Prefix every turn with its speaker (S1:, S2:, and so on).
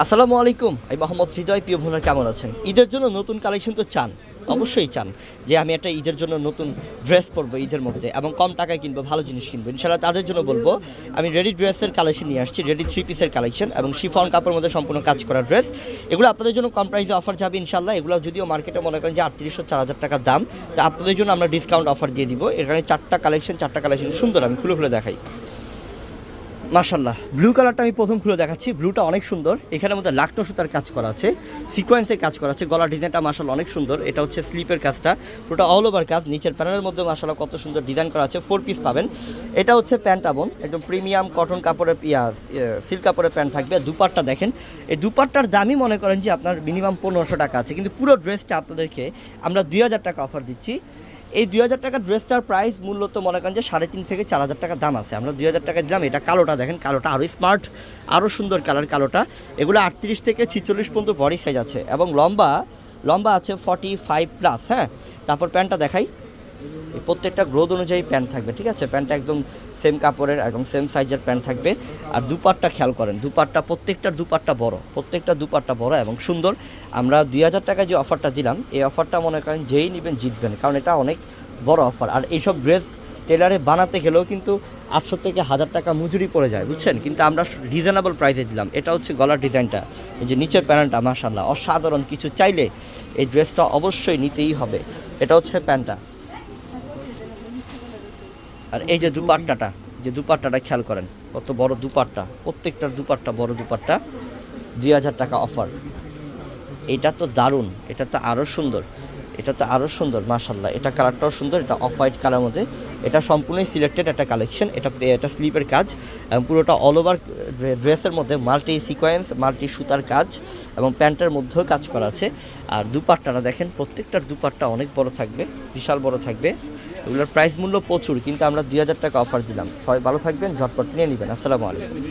S1: আসসালামু আলাইকুম। এই মোহাম্মদ হৃদয়, প্রিয় ভুনা কেমন আছেন? ঈদের জন্য নতুন কালেকশন তো চান, অবশ্যই চান, যে আমি একটা ঈদের জন্য নতুন ড্রেস পরবো ঈদের মধ্যে এবং কম টাকায় কিনবো, ভালো জিনিস কিনবো। ইনশাল্লাহ তাদের জন্য বলব, আমি রেডি ড্রেসের কালেকশন নিয়ে আসছি রেডি থ্রি পিসের কালেকশন এবং শিফন কাপড়ের মধ্যে সম্পূর্ণ কাজ করা ড্রেস এগুলো আপনাদের জন্য কম প্রাইসে অফার যাবে ইনশাল্লাহ এগুলো যদিও মার্কেটে মনে করেন যে আটত্রিশশো, চার হাজার টাকার দাম, তা আপনাদের জন্য আমরা ডিসকাউন্ট অফার দিয়ে দিব। এখানে চারটা কালেকশন চারটা কালেকশন সুন্দর, আমি খুলে খুলে দেখাই। মার্শাল্লাহ ব্লু কালারটা আমি প্রথম খুলে দেখাচ্ছি। ব্লুটা অনেক সুন্দর। এখানের মধ্যে লাকটো সুতার কাজ করা আছে। সিকোয়েন্সের কাজ করা আছে। গলার ডিজাইনটা মার্শাল্লাহ অনেক সুন্দর। এটা হচ্ছে স্লিপের কাজটা। পুরোটা অল ওভার কাজ। নিচের প্যানেলের মধ্যে মার্শাল্লাহ কত সুন্দর ডিজাইন করা আছে। ফোর পিস পাবেন। এটা হচ্ছে প্যান্টাবন একদম প্রিমিয়াম কটন কাপড়ের, ইয়া সিল্ক কাপড়ের প্যান্ট থাকবে। আর দুপাট্টা দেখেন। এই দুপাট্টার দামই মনে করেন যে আপনার মিনিমাম পনেরোশো টাকা আছে। কিন্তু পুরো ড্রেসটা আপনাদেরকে আমরা দুই হাজার টাকা অফার দিচ্ছি। এই দুই হাজার টাকার ড্রেসটার প্রাইস মূল্য তো মনে করেন যে সাড়ে তিন থেকে চার হাজার টাকা দাম আছে। আমরা দুই হাজার টাকার দাম এটা কালোটা দেখেন, কালোটা আরও স্মার্ট আরও সুন্দর কালার কালোটা। এগুলো আটত্রিশ থেকে ছিচল্লিশ পর্যন্ত বডি সাইজ আছে এবং লম্বা লম্বা আছে ফর্টি ফাইভ প্লাস হ্যাঁ? তারপর প্যান্টটা দেখাই। এই প্রত্যেকটা গ্রোথ অনুযায়ী প্যান্ট থাকবে, ঠিক আছে? প্যান্টটা একদম সেম কাপড়ের একদম সেম সাইজের প্যান্ট থাকবে। আর দুপাট্টা খেয়াল করেন, দুপাট্টা প্রত্যেকটার দুপাট্টা বড়, প্রত্যেকটা দুপাট্টা বড় এবং সুন্দর। আমরা দুই হাজার টাকায় যে অফারটা দিলাম, এই অফারটা মনে করেন যেই নেবেন জিতবেন, কারণ এটা অনেক বড় অফার আর এইসব ড্রেস টেলারে বানাতে গেলেও কিন্তু আটশো থেকে হাজার টাকা মজুরি পড়ে যায়, বুঝছেন? কিন্তু আমরা রিজনেবল প্রাইসে দিলাম। এটা হচ্ছে গলার ডিজাইনটা, এই যে নিচের প্যান্টটা মাশাল্লাহ অসাধারণ কিছু চাইলে এই ড্রেসটা অবশ্যই নিতেই হবে। এটা হচ্ছে প্যান্টটা। আর এই যে দুপাট্টাটা যে দুপাট্টাটা খেয়াল করেন, কত বড় দুপাট্টা, প্রত্যেকটার দুপাট্টা বড় দুপাট্টা, দুই হাজার টাকা অফার। এটা তো দারুণ, এটা তো আরও সুন্দর। এটা তো আরও সুন্দর মাশাল্লাহ এটা কালারটাও সুন্দর, এটা অফ হোয়াইট কালার মধ্যে। এটা সম্পূর্ণই সিলেক্টেড একটা কালেকশন এটা এটা স্লিপের কাজ, এবং পুরোটা অল ওভার ড্রেসের মধ্যে মাল্টি সিকোয়েন্স মাল্টি সুতার কাজ, এবং প্যান্টের মধ্যেও কাজ করা আছে। আর দুপাট্টাটা দেখেন, প্রত্যেকটার দুপাট্টা অনেক বড় থাকবে, বিশাল বড় থাকবে। এগুলোর প্রাইস মূল্য প্রচুর, কিন্তু আমরা দুই হাজার টাকা অফার দিলাম। সবাই ভালো থাকবেন, ঝটপট নিয়ে নেবেন। আসসালামু আলাইকুম।